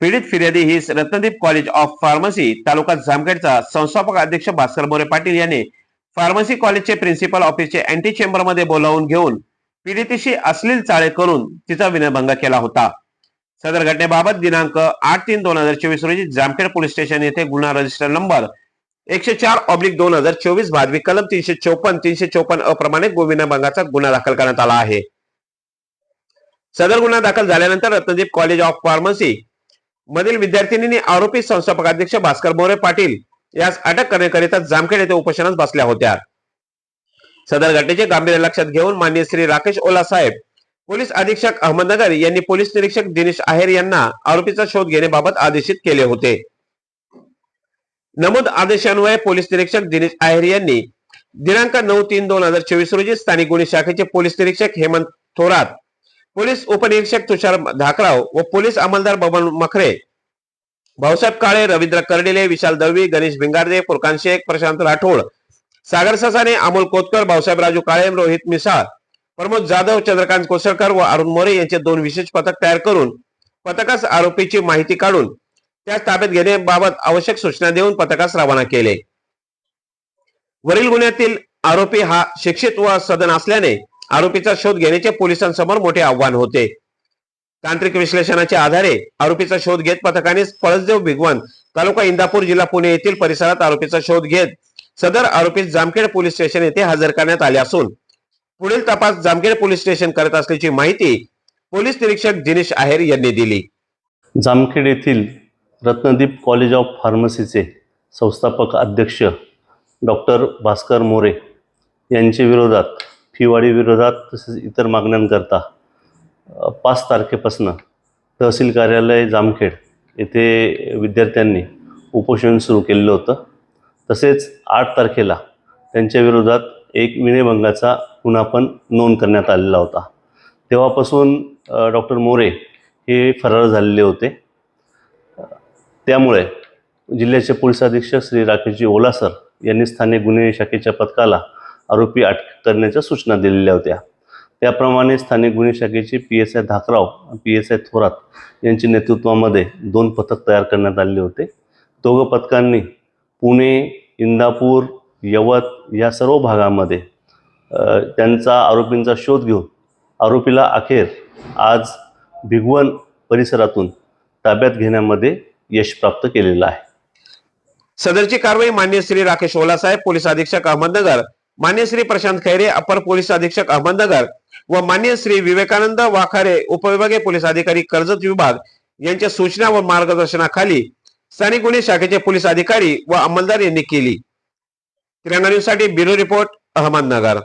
पीडित फिर्यादी ही Ratnadeep college of pharmacy taluka जामखेडचा संस्थापक अध्यक्ष भास्कर मोरे पाटील यांनी फार्मसी कॉलेजचे प्रिन्सिपल ऑफिसचे अँटी चेंबरमध्ये बोलावून घेऊन पीडितेशी अश्लील चाळे करून तिचा विनयभंग केला होता. सदर घटनेबाबत दिनांक आठ तीन दोन हजार चोवीस रोजी जामखेड पोलीस स्टेशन येथे गुन्हा रजिस्टर नंबर एकशे चार ऑब्लिक दोन हजार चोवीस भादवी कलम तीनशे चौपन्न तीनशे चौपन्न अप्रमाणे विनयभंगाचा गुन्हा दाखल करण्यात आला आहे. सदर गुन्हा दाखल झाल्यानंतर रत्नदीप कॉलेज ऑफ फार्मसी मधील विद्यार्थिनींनी आरोपी संस्थापक अध्यक्ष भास्कर मोरे पाटील यास अटक करण्याकरिता जामखेड येथे उपोषणास बसल्या होत्या. सदर घटनेचे गांभीर्य लक्षात घेऊन मान्य श्री राकेश ओला साहेब पोलीस अधीक्षक अहमदनगर यांनी पोलीस निरीक्षक दिनेश आहेर यांना आरोपीचा शोध घेण्याबाबत आदेशित केले होते. नमूद आदेशान्वये पोलीस निरीक्षक दिनेश आहेर यांनी दिनांक नऊ तीन दोन हजार चोवीस रोजी स्थानिक गुन्हे शाखेचे पोलीस निरीक्षक हेमंत थोरात पोलीस उपनिरीक्षक तुषार धाकराव व पोलीस अंमलदार बबन मखरे भाऊसाहेब काळे रवींद्र कर्डिले विशाल दळवी गणेश भिंगारदे फुरकान शेख प्रशांत राठोड सागर ससाने अमोल कोतकर भाऊसाहेब राजू काळे रोहित मिसाळ प्रमोद जाधव चंद्रकांत कोसळकर व अरुण मोरे यांचे दोन विशेष पथक तयार करून पथकास आरोपीची माहिती काढून त्यास ताब्यात घेण्याबाबत आवश्यक सूचना देऊन पथकास रवाना केले. वरील गुन्ह्यातील आरोपी हा शिक्षित व सदन असल्याने आरोपीचा शोध घेण्याचे पोलिसांसमोर मोठे आव्हान होते. तांत्रिक विश्लेषणाच्या आधारे आरोपीचा शोध घेत पथकाने पळसदेव भिगवण तालुका इंदापूर जिल्हा पुणे येथील परिसरात आरोपीचा शोध घेत सदर आरोपी जामखेड पोलीस स्टेशन येथे हजर करण्यात आले असून पुढील तपास जामखेड पोलीस स्टेशन करत असल्याची माहिती पोलीस निरीक्षक दिनेश आहेर यांनी दिली. जामखेड येथील रत्नदीप कॉलेज ऑफ फार्मसीचे संस्थापक अध्यक्ष डॉक्टर भास्कर मोरे यांच्या विरोधात फीवाढी विरोधात तसेच इतर मागण्यांकरता पाच तारखेपासून तहसील कार्यालय जामखेड येथे विद्यार्थ्यांनी उपोषण सुरू केलेलं होतं. तसेच आठ तारखेला त्यांच्या विरोधात एक विनयभंगाचा गुन्हा पण नोंद करण्यात आलेला होता. तेव्हापासून डॉक्टर मोरे हे फरार झालेले होते. त्यामुळे जिल्ह्याचे पोलीस अधीक्षक श्री राकेशजी ओलासर यांनी स्थानिक गुन्हे शाखेच्या पथकाला आरोपी अटक करण्याच्या सूचना दिलेल्या होत्या. त्याप्रमाणे स्थानिक गुन्हे शाखेचे P S I Dhakrao P S I Thorat यांच्या नेतृत्वामध्ये दोन पथक तयार करण्यात आले होते. दोघं पथकांनी पुणे इंदापूर यवत या सर्व भागामध्ये त्यांचा आरोपींचा शोध घेऊन आरोपीला अखेर आज भिगवण परिसरातून ताब्यात घेण्यामध्ये यश प्राप्त केलेलं आहे. सदरची कारवाई मान्य श्री राकेश ओला साहेब पोलीस अधीक्षक अहमदनगर मान्य श्री प्रशांत खैरे अपर पोलीस अधीक्षक अहमदनगर व मान्य श्री विवेकानंद वाखारे उपविभागीय पोलीस अधिकारी कर्जत विभाग यांच्या सूचना व मार्गदर्शनाखाली स्थानिक गुन्हे शाखेचे पोलीस अधिकारी व अंमलदार यांनी केली. त्र्याण्णवसाठी ब्युरो रिपोर्ट अहमदनगर.